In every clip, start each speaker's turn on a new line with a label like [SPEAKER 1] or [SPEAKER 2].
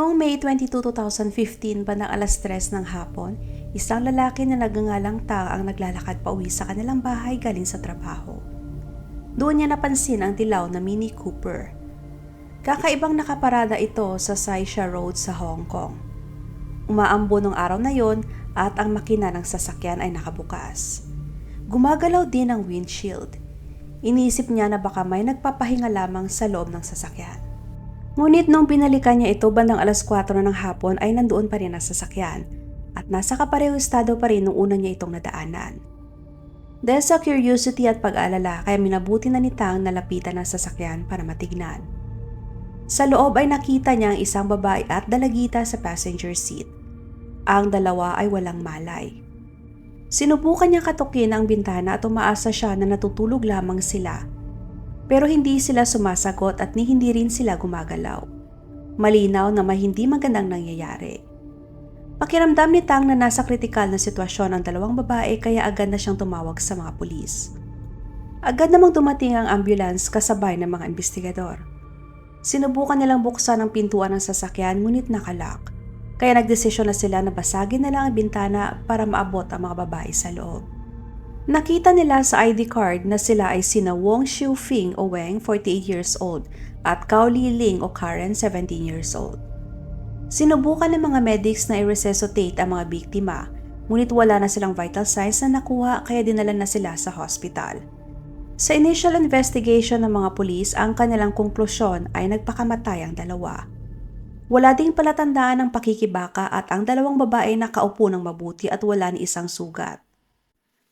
[SPEAKER 1] Noong May 22, 2015, bandang alas 3 ng hapon, isang lalaki na nagangalang Ta ang naglalakad pa uwi sa kanilang bahay galing sa trabaho. Doon niya napansin ang dilaw na Mini Cooper. Kakaibang nakaparada ito sa Saisha Road sa Hong Kong. Umaambo ng araw na yon at ang makina ng sasakyan ay nakabukas. Gumagalaw din ang windshield. Iniisip niya na baka may nagpapahinga lamang sa loob ng sasakyan. Ngunit nung binalikan niya ito bandang alas 4 na ng hapon ay nandoon pa rin ang sasakyan at nasa kapareho estado pa rin nung una niya itong nadaanan. Dahil sa curiosity at pag-aalala kaya minabuti na ni Tang na lapitan ang sasakyan para matignan. Sa loob ay nakita niya ang isang babae at dalagita sa passenger seat. Ang dalawa ay walang malay. Sinubukan niya katukin ang bintana at umaasa siya na natutulog lamang sila pero hindi sila sumasagot at ni hindi rin sila gumagalaw. Malinaw na may hindi magandang nangyayari. Pakiramdam ni Tang na nasa kritikal na sitwasyon ang dalawang babae kaya agad na siyang tumawag sa mga pulis. Agad namang dumating ang ambulance kasabay ng mga investigador. Sinubukan nilang buksan ang pintuan ng sasakyan ngunit nakalak. Kaya nagdesisyon na sila na basagin na lang ang bintana para maabot ang mga babae sa loob. Nakita nila sa ID card na sila ay sina Wong Xiu Fing o Weng, 48 years old, at Cao Li Ling o Karen, 17 years old. Sinubukan ng mga medics na i-resuscitate ang mga biktima, ngunit wala na silang vital signs na nakuha kaya dinala na sila sa hospital. Sa initial investigation ng mga pulis, ang kanilang konklusyon ay nagpakamatay ang dalawa. Wala ding palatandaan ng pakikibaka at ang dalawang babae nakaupo ng mabuti at wala ni isang sugat.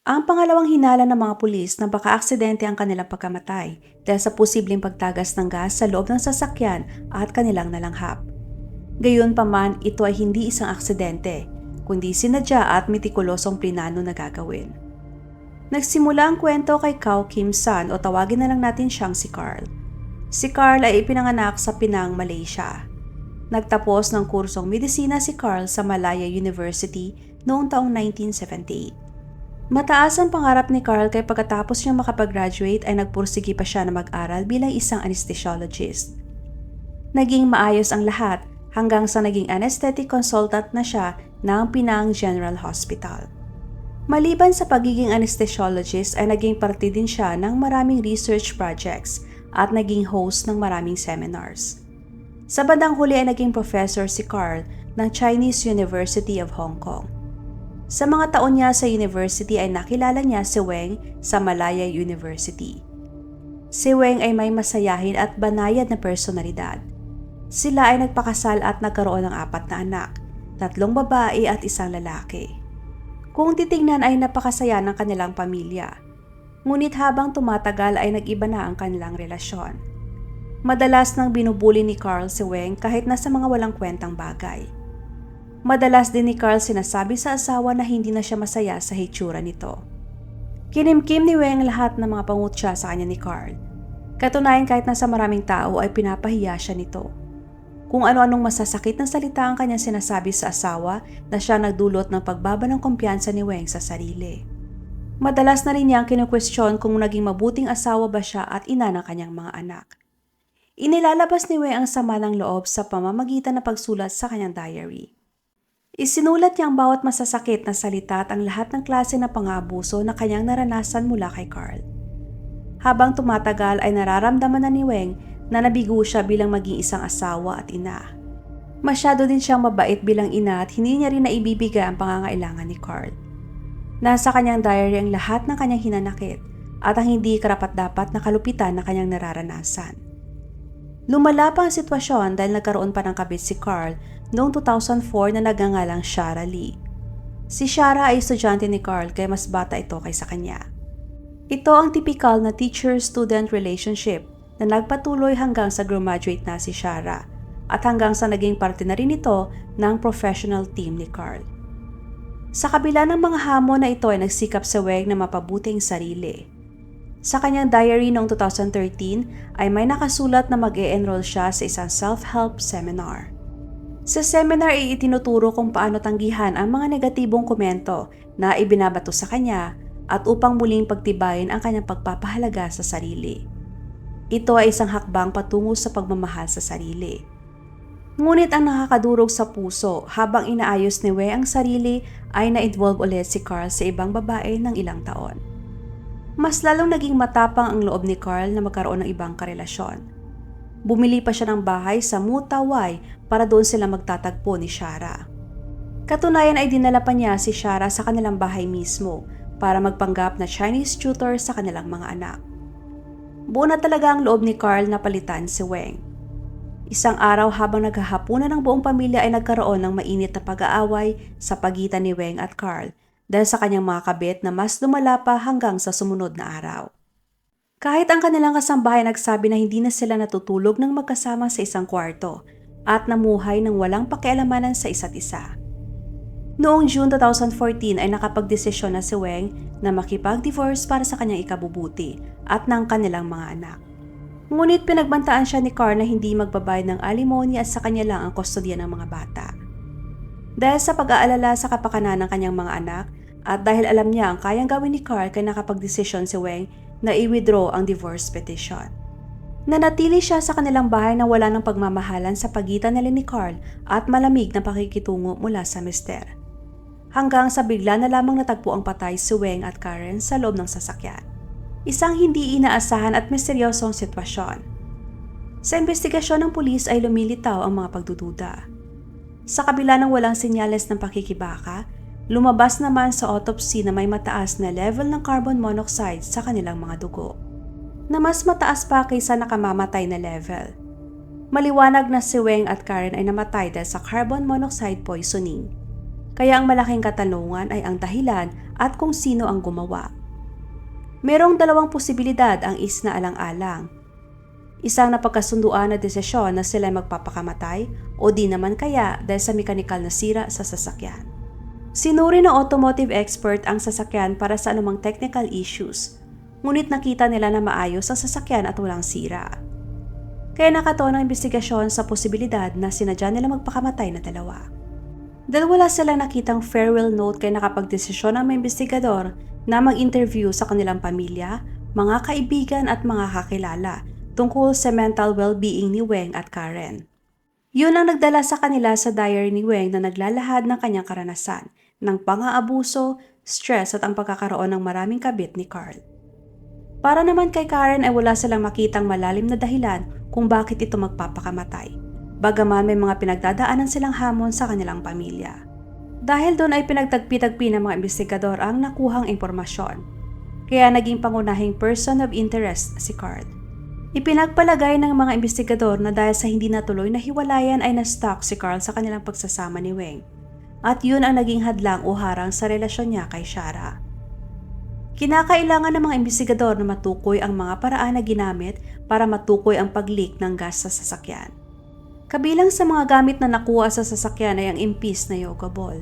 [SPEAKER 1] Ang pangalawang hinala ng mga pulis na baka aksidente ang kanilang pagkamatay dahil sa posibleng pagtagas ng gas sa loob ng sasakyan at kanilang nalanghap. Gayunpaman, ito ay hindi isang aksidente, kundi sinadya at metikulosong plinano na gagawin. Nagsimula ang kwento kay Kao Kim San o tawagin na lang natin siyang si Carl. Si Carl ay ipinanganak sa Penang, Malaysia. Nagtapos ng kursong medisina si Carl sa Malaya University noong taong 1978. Mataas ang pangarap ni Carl kay pagkatapos niya makapag-graduate ay nagpursigi pa siya na mag-aral bilang isang anesthesiologist. Naging maayos ang lahat hanggang sa naging anesthetic consultant na siya ng Pinang General Hospital. Maliban sa pagiging anesthesiologist ay naging parte din siya ng maraming research projects at naging host ng maraming seminars. Sa bandang huli ay naging professor si Carl ng Chinese University of Hong Kong. Sa mga taon niya sa university ay nakilala niya si Weng sa Malaya University. Si Weng ay may masayahin at banayad na personalidad. Sila ay nagpakasal at nagkaroon ng apat na anak, tatlong babae at isang lalaki. Kung titingnan ay napakasaya ng kanilang pamilya. Ngunit habang tumatagal ay nag-iba na ang kanilang relasyon. Madalas nang binubuli ni Carl si Weng kahit nasa mga walang kwentang bagay. Madalas din ni Carl sinasabi sa asawa na hindi na siya masaya sa hitsura nito. Kinimkim ni Weng lahat ng mga pangutya sa kanya ni Carl. Katunayan kahit nasa maraming tao ay pinapahiya siya nito. Kung ano-anong masasakit na salita ang kanya sinasabi sa asawa na siya nagdulot ng pagbaba ng kumpiyansa ni Weng sa sarili. Madalas na rin niyang kinukwestiyon kung naging mabuting asawa ba siya at ina ng kanyang mga anak. Inilalabas ni Weng ang sama ng loob sa pamamagitan ng pagsulat sa kanyang diary. Isinulat niya ang bawat masasakit na salita at ang lahat ng klase na pangabuso na kanyang naranasan mula kay Carl. Habang tumatagal ay nararamdaman na ni Weng na nabigo siya bilang maging isang asawa at ina. Masyado din siyang mabait bilang ina at hindi niya rin naibibigay ang pangangailangan ni Carl. Nasa kanyang diary ang lahat ng kanyang hinanakit at ang hindi karapat-dapat na kalupitan na kanyang nararanasan. Lumala pa ang sitwasyon dahil nagkaroon pa ng kabit si Carl noong 2004 na nagangalang Shara Lee. Si Shara ay estudyante ni Carl kaya mas bata ito kaysa kanya. Ito ang typical na teacher-student relationship na nagpatuloy hanggang sa graduate na si Shara at hanggang sa naging parte na rin ito ng professional team ni Carl. Sa kabila ng mga hamon na ito ay nagsikap sa Weg na mapabuting sarili. Sa kanyang diary noong 2013 ay may nakasulat na mag-e-enroll siya sa isang self-help seminar. Sa seminar ay itinuturo kung paano tanggihan ang mga negatibong komento na ibinabato sa kanya at upang muling pagtibayin ang kanyang pagpapahalaga sa sarili. Ito ay isang hakbang patungo sa pagmamahal sa sarili. Ngunit ang nakakadurog sa puso habang inaayos ni Wei ang sarili ay na-involve ulit si Carl sa ibang babae ng ilang taon. Mas lalong naging matapang ang loob ni Carl na magkaroon ng ibang karelasyon. Bumili pa siya ng bahay sa Mutawai para doon sila magtatagpo ni Shara. Katunayan ay dinala pa niya si Shara sa kanilang bahay mismo para magpanggap na Chinese tutor sa kanilang mga anak. Buo na talaga ang loob ni Carl na palitan si Weng. Isang araw habang naghahapunan ng buong pamilya ay nagkaroon ng mainit na pag-aaway sa pagitan ni Weng at Carl dahil sa kanyang mga kabit na mas lumala pa hanggang sa sumunod na araw. Kahit ang kanilang kasambahay nagsabi na hindi na sila natutulog ng magkasama sa isang kwarto at namuhay ng walang pakialamanan sa isa't isa. Noong June 2014 ay nakapagdesisyon na si Weng na makipag-divorce para sa kanyang ikabubuti at ng kanilang mga anak. Ngunit pinagbantaan siya ni Carl na hindi magbabayad ng alimony at sa kanya lang ang kustodya ng mga bata. Dahil sa pag-aalala sa kapakanan ng kanyang mga anak at dahil alam niya ang kayang gawin ni Carl kaya nakapagdesisyon si Weng na i-withdraw ang divorce petition. Nanatili siya sa kanilang bahay na wala ng pagmamahalan sa pagitan nila ni Carl at malamig na pakikitungo mula sa mister. Hanggang sa bigla na lamang natagpo ang patay si Weng at Karen sa loob ng sasakyan. Isang hindi inaasahan at misteryosong sitwasyon. Sa investigasyon ng pulis ay lumilitaw ang mga pagdududa. Sa kabila ng walang senyales ng pakikibaka, lumabas naman sa autopsy na may mataas na level ng carbon monoxide sa kanilang mga dugo. Na mas mataas pa kaysa nakamamatay na level. Maliwanag na si Weng at Karen ay namatay dahil sa carbon monoxide poisoning. Kaya ang malaking katanungan ay ang dahilan at kung sino ang gumawa. Merong dalawang posibilidad ang isna alang-alang. Isang napagkasunduan na desisyon na sila magpapakamatay o di naman kaya dahil sa mekanikal na sira sa sasakyan. Sinuri ng automotive expert ang sasakyan para sa anumang technical issues, ngunit nakita nila na maayos ang sasakyan at walang sira. Kaya nakataon ang investigasyon sa posibilidad na sinadya nila magpakamatay na dalawa. Dahil wala silang nakitang farewell note kaya nakapagdesisyon ang mga investigador na mag-interview sa kanilang pamilya, mga kaibigan at mga kakilala tungkol sa mental well-being ni Weng at Karen. Yun ang nagdala sa kanila sa diary ni Weng na naglalahad ng kanyang karanasan ng pang-aabuso, stress at ang pagkakaroon ng maraming kabit ni Carl. Para naman kay Karen ay wala silang makitang malalim na dahilan kung bakit ito magpapakamatay. Bagaman may mga pinagdadaanan silang hamon sa kanilang pamilya. Dahil doon ay pinagtagpi-tagpi ng mga investigador ang nakuhang impormasyon. Kaya naging pangunahing person of interest si Card. Ipinagpalagay ng mga investigador na dahil sa hindi natuloy na hiwalayan ay na-stuck si Carl sa kanilang pagsasama ni Weng. At yun ang naging hadlang o harang sa relasyon niya kay Shara. Kinakailangan ng mga investigador na matukoy ang mga paraan na ginamit para matukoy ang pag-leak ng gas sa sasakyan. Kabilang sa mga gamit na nakuha sa sasakyan ay ang impis na yoga ball.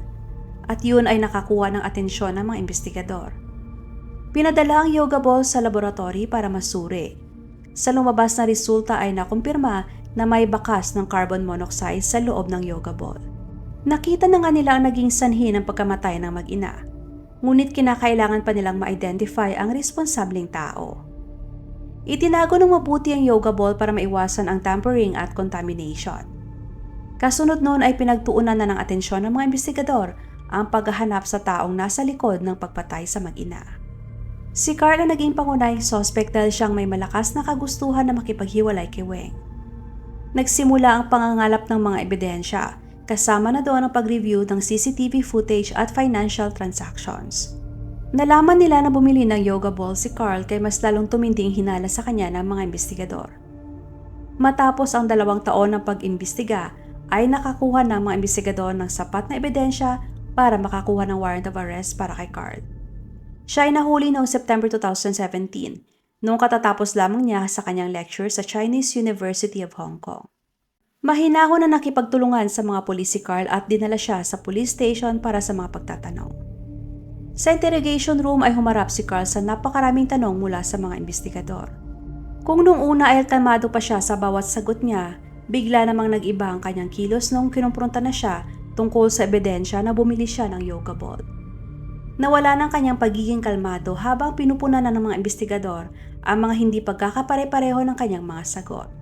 [SPEAKER 1] At yun ay nakakuha ng atensyon ng mga investigador. Pinadala ang yoga ball sa laboratory para masuri. Sa lumabas na resulta ay nakumpirma na may bakas ng carbon monoxide sa loob ng yoga ball. Nakita na nga nila ang naging sanhi ng pagkamatay ng mag-ina. Ngunit kinakailangan pa nilang ma-identify ang responsableng tao. Itinago ng mabuti ang yoga ball para maiwasan ang tampering at contamination. Kasunod noon ay pinagtuunan na ng atensyon ng mga investigador ang paghahanap sa taong nasa likod ng pagpatay sa mag-ina. Si Carl ang naging pangunahing suspect dahil siyang may malakas na kagustuhan na makipaghiwalay kay Weng. Nagsimula ang pangangalap ng mga ebidensya, kasama na doon ang pag-review ng CCTV footage at financial transactions. Nalaman nila na bumili ng yoga ball si Carl kay mas lalong tuminding hinala sa kanya ng mga investigador. Matapos ang dalawang taon ng pag-imbestiga, ay nakakuha ng mga investigador ng sapat na ebidensya para makakuha ng warrant of arrest para kay Carl. Siya ay nahuli noong September 2017, noong katatapos lamang niya sa kanyang lecture sa Chinese University of Hong Kong. Mahinahon na nakipagtulungan sa mga pulis si Carl at dinala siya sa police station para sa mga pagtatanong. Sa interrogation room ay humarap si Carl sa napakaraming tanong mula sa mga investigador. Kung nung una ay kalmado pa siya sa bawat sagot niya, bigla namang nag-iba ang kanyang kilos nung kinumpronta na siya tungkol sa ebidensya na bumili siya ng yoga ball. Nawala ng kanyang pagiging kalmado habang pinupunan na ng mga investigador ang mga hindi pagkakapare-pareho ng kanyang mga sagot.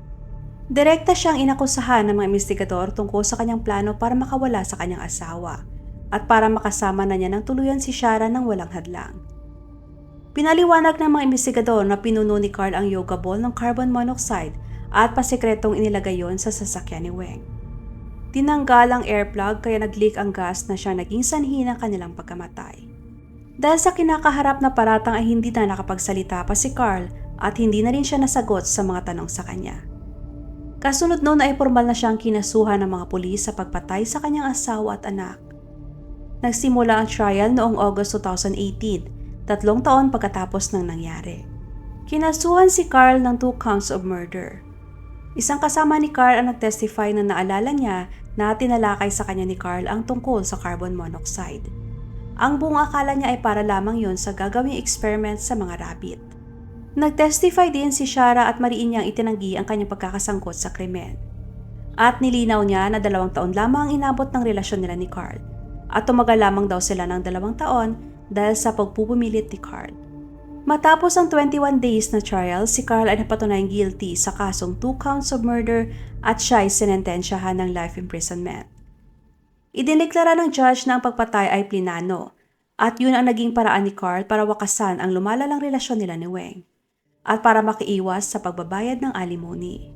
[SPEAKER 1] Direkta siyang inakusahan ng mga investigador tungkol sa kanyang plano para makawala sa kanyang asawa at para makasama na niya ng tuluyan si Shara ng walang hadlang. Pinaliwanag ng mga investigador na pinuno ni Carl ang yoga ball ng carbon monoxide at pasikretong inilagay yon sa sasakyan ni Weng. Tinanggal ang air plug kaya nag-leak ang gas na siya naging sanhi ng kanilang pagkamatay. Dahil sa kinakaharap na paratang ay hindi na nakapagsalita pa si Carl at hindi na rin siya nasagot sa mga tanong sa kanya. Kasunod noon ay formal na siyang kinasuhan ng mga pulis sa pagpatay sa kanyang asawa at anak. Nagsimula ang trial noong August 2018, tatlong taon pagkatapos ng nangyari. Kinasuhan si Carl ng two counts of murder. Isang kasama ni Carl ang nag-testify na naalala niya na tinalakay sa kanya ni Carl ang tungkol sa carbon monoxide. Ang buong akala niya ay para lamang yon sa gagawing experiment sa mga rabbit. Nag-testify din si Shara at mariin niyang itinanggi ang kanyang pagkakasangkot sa krimen. At nilinaw niya na dalawang taon lamang ang inabot ng relasyon nila ni Carl at tumagal lamang daw sila ng dalawang taon dahil sa pagpupumilit ni Carl. Matapos ang 21 days na trial, si Carl ay napatunayang guilty sa kasong 2 counts of murder at siya ay sinentensyahan ng life imprisonment. Idineklara ng judge na ang pagpatay ay plinano at yun ang naging paraan ni Carl para wakasan ang lumalalang relasyon nila ni Weng at para makiiwas sa pagbabayad ng alimony.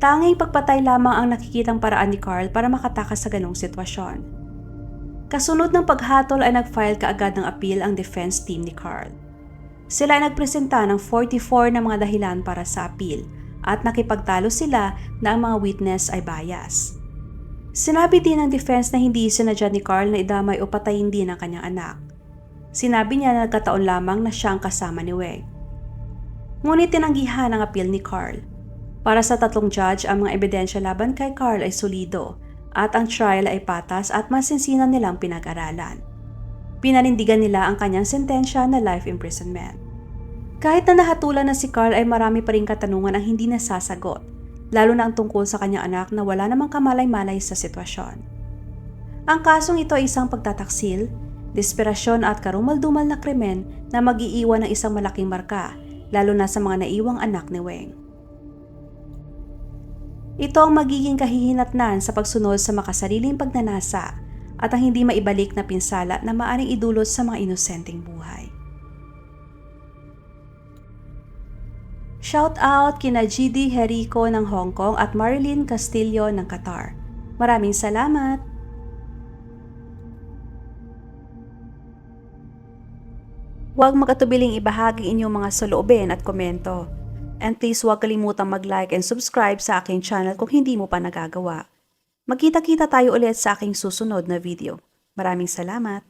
[SPEAKER 1] Tanging pagpatay lamang ang nakikitang paraan ni Carl para makatakas sa ganong sitwasyon. Kasunod ng paghatol ay nag-file kaagad ng appeal ang defense team ni Carl. Sila ay nagpresenta ng 44 na mga dahilan para sa appeal at nakipagtalo sila na ang mga witness ay bias. Sinabi din ng defense na hindi sinadya ni Carl na idamay o patayin din ang kanyang anak. Sinabi niya na nagkataon lamang na siya ang kasama ni Weng. Ngunit tinanggihan ang appeal ni Carl. Para sa tatlong judge, ang mga ebidensya laban kay Carl ay solido at ang trial ay patas at masinsinan nilang pinag-aralan. Pinanindigan nila ang kanyang sentensya na life imprisonment. Kahit na nahatulan na si Carl ay marami pa rin katanungan ang hindi nasasagot, lalo na ang tungkol sa kanyang anak na wala namang kamalay-malay sa sitwasyon. Ang kasong ito ay isang pagtataksil, desperasyon at karumal-dumal na krimen na mag-iiwan ng isang malaking marka, lalo na sa mga naiwang anak ni Weng. Ito ang magiging kahihinatnan sa pagsunod sa makasariling pagnanasa at ang hindi maibalik na pinsala na maaring idulot sa mga inosenteng buhay. Shout out kina GD Herico ng Hong Kong at Marilyn Castillo ng Qatar. Maraming salamat! Huwag magkatubiling ibahagi inyong mga saloobin at komento. And please huwag kalimutang mag-like and subscribe sa aking channel kung hindi mo pa nagagawa. Magkita-kita tayo ulit sa aking susunod na video. Maraming salamat!